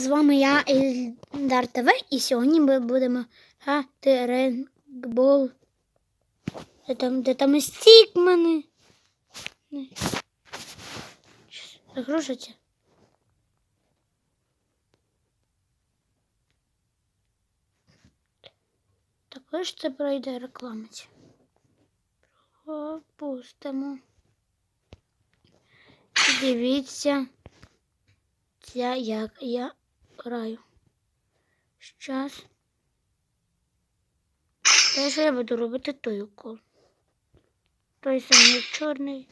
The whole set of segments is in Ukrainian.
З вами я, Ільдар ТВ, і сьогодні ми будемо грати рейнбол. Де там, де там стікмени? Щас Загружиться. Також це пройде рекламець. Пропустимо. Дивіться. Це як я граю. Щас. Перше я буду робити той укол. Той самий чорний.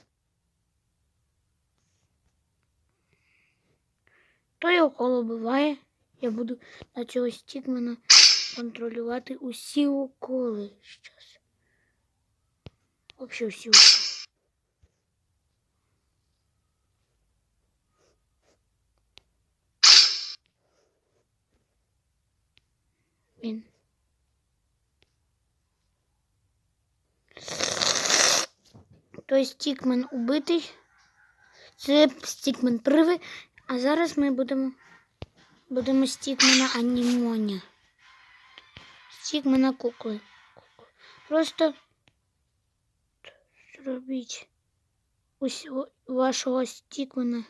Той укол убиває. Я буду на цього стігмана контролювати усі уколи. Щас. Взагалі усі уколи. Він. Той стікмен убитий. Це стікмен первий, А зараз ми будемо будемо стікмена анімоня. Стікмена кукли. Просто зробіть усього вашого стікмена.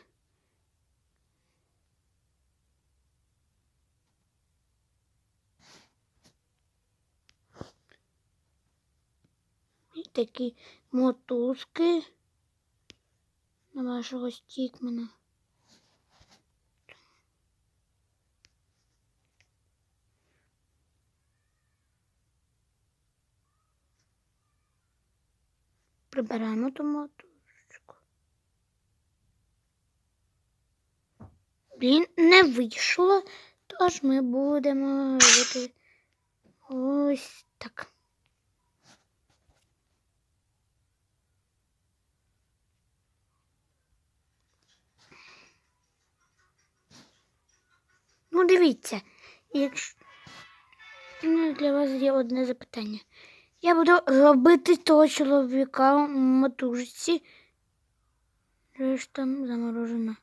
І такі мотузки на вашого стікмена. Прибираємо ту мотузочку. Блін, не вийшло, тож ми будемо робити ось так. Ну, дивіться, якщо ну, для вас є одне запитання. Я буду робити того чоловіка в заморожена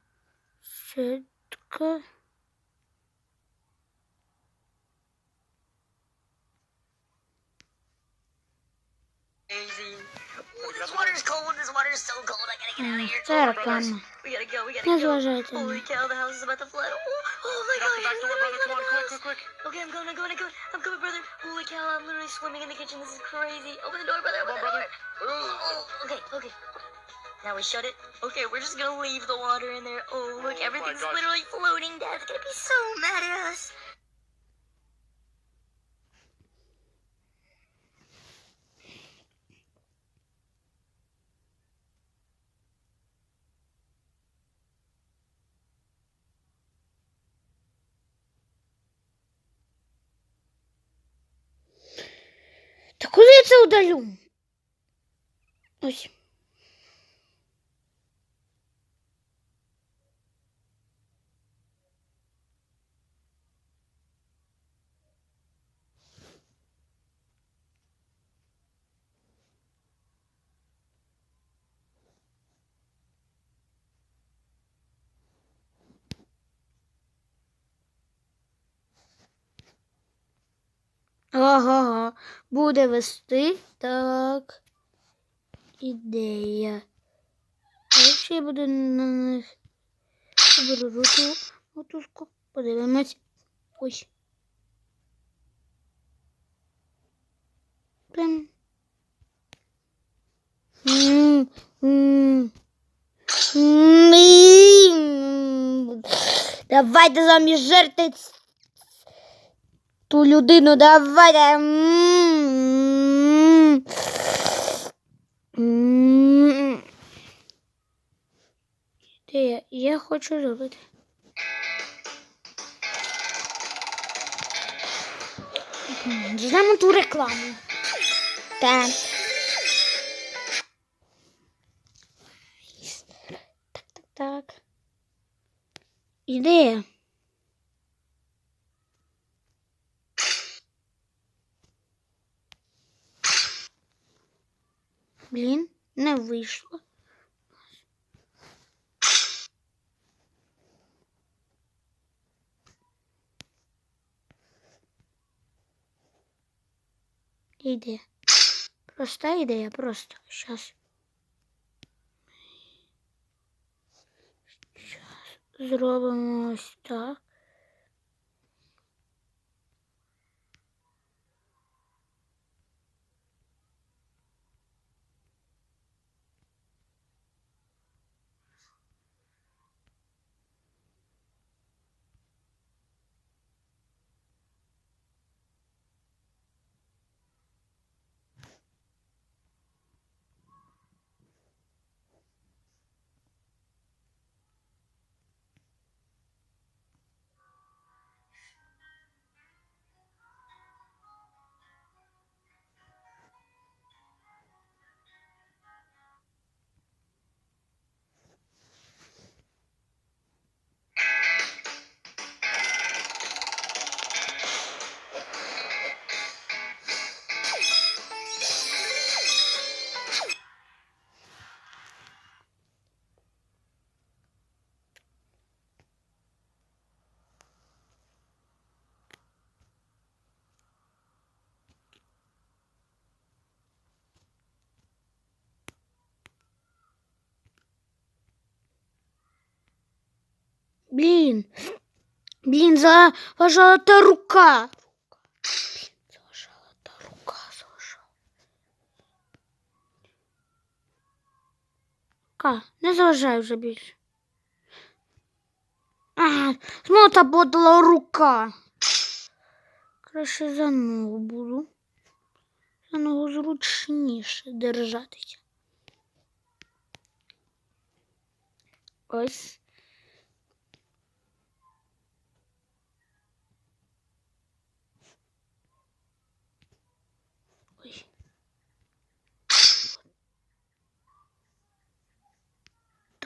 gotta get out of here. Це реклама. Не зважайте на Holy cow, the house is about to flood. Oh, my Get out god. the back door, brother. Come on, quick, quick, quick. Okay, I'm going, I'm going, I'm going. I'm coming, brother. Holy cow, I'm literally swimming in the kitchen. This is crazy. Open the door, brother. Come Open on, the brother. door. Oh, okay, okay. Now we shut it. Okay, we're just gonna leave the water in there. Oh, look, Oh everything's literally floating. Dad's gonna be so mad at us. Удалю? Ось. Ага, буде вести. Так. Ідея. Якщо я буду на них беру руту мотузку, подивимось. Ось. М. Давайте заміж жерти ту людину, давайте. М. М. Ідея, я хочу зробити. Ждемо ту рекламу. Так. Так, так, так. Ідея. Блін, не вийшло. Ідея. Проста ідея, просто Щас. Щас. Зробимо ось так. Та рука. Блін, заважала та рука. Ка, не заважай вже більше. А, знову та подала рука. Краще за ногу буду. За ногу зручніше держатися. Ось.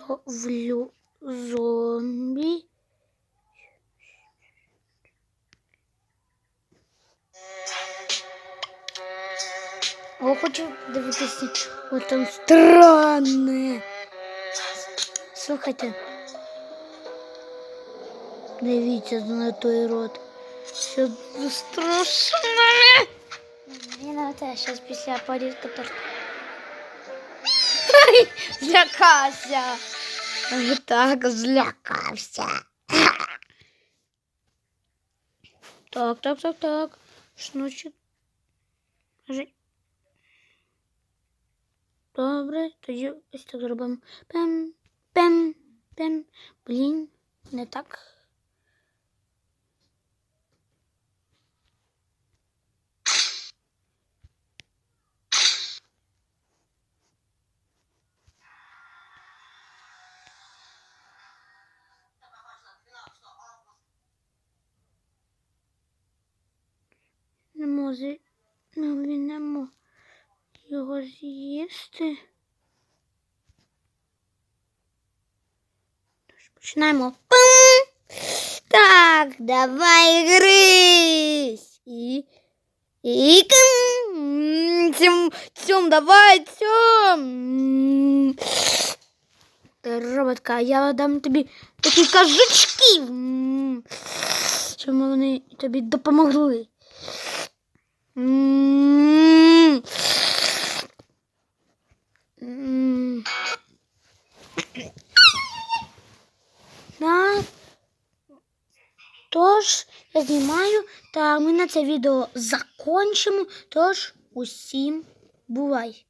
То влю зомбі. О, хочу дивитися. О, там странне. Слухайте. Дивіться на той рот. Що за страшне. Я на те, зараз після порізка торта. Злякався. Так, злякався. Так, так, так, так. Шнучик. Добре, тоді ось так зробимо. Пем, пем, пем. Блін, не так. Може, він не його з'їсти. Починаємо. Пум! Так, давай грись. І, і Цьом, цьом, давай, цьом. Роботка, я дам тобі такі кажучки. Щоб вони тобі допомогли. Так. Тож, я знімаю, та ми на це відео закончимо. Тож, усім бувай!